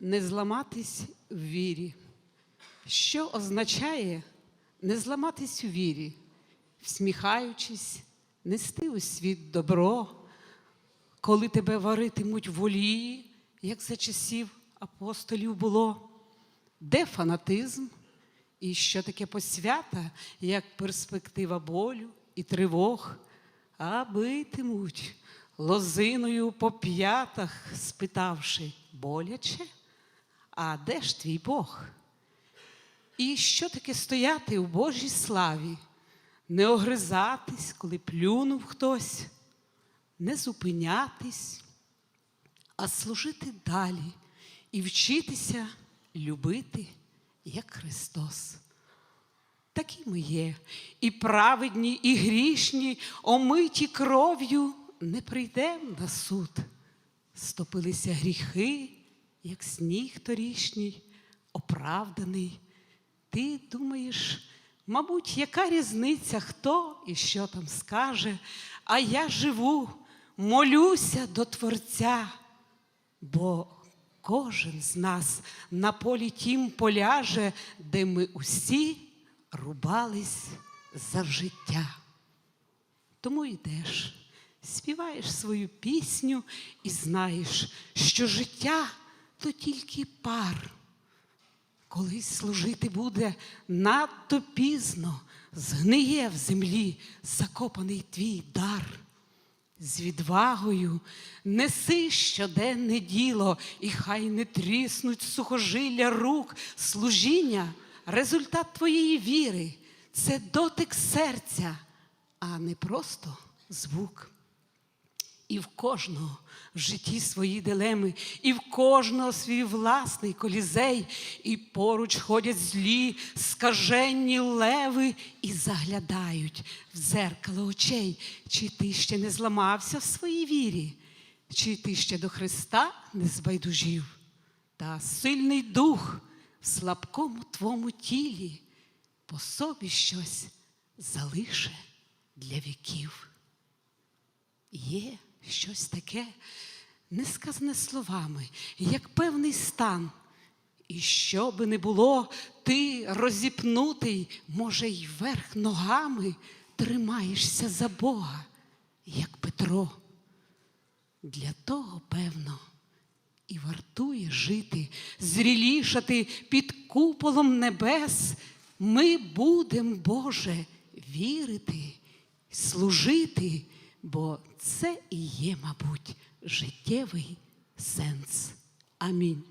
не зламатись в вірі. Що означає не зламатись у вірі, всміхаючись, нести у світ добро, коли тебе варитимуть в олії, як за часів апостолів було, де фанатизм? І що таке посвята, як перспектива болю і тривог, а битимуть лозиною по п'ятах, спитавши, боляче, а де ж твій Бог? І що таке стояти у Божій славі, не огризатись, коли плюнув хтось, не зупинятись, а служити далі і вчитися любити, як Христос. Такі ми є, і праведні, і грішні, омиті кров'ю, не прийдем на суд. Стопилися гріхи, як сніг торішній, оправданий. Ти думаєш, мабуть, яка різниця, хто і що там скаже, а я живу, молюся до Творця, бо кожен з нас на полі тім поляже, де ми усі рубались за життя. Тому йдеш, співаєш свою пісню і знаєш, що життя то тільки пар. Колись служити буде надто пізно, згниє в землі закопаний твій дар. З відвагою неси щоденне діло, і хай не тріснуть сухожилля рук, служіння, результат твоєї віри це дотик серця, а не просто звук. І в кожного в житті свої дилеми, і в кожного свій власний колізей, і поруч ходять злі, скаженні леви і заглядають в зеркало очей, чи ти ще не зламався в своїй вірі, чи ти ще до Христа не збайдужів, та сильний дух в слабкому твому тілі по собі щось залише для віків. Є щось таке, несказане словами, як певний стан. І що би не було, ти розіпнутий, може, й вверх ногами тримаєшся за Бога, як Петро. Для того, певно, і вартує жити, зрілішати під куполом небес. Ми будем, Боже, вірити, служити, бо це і є, мабуть, життєвий сенс. Амінь.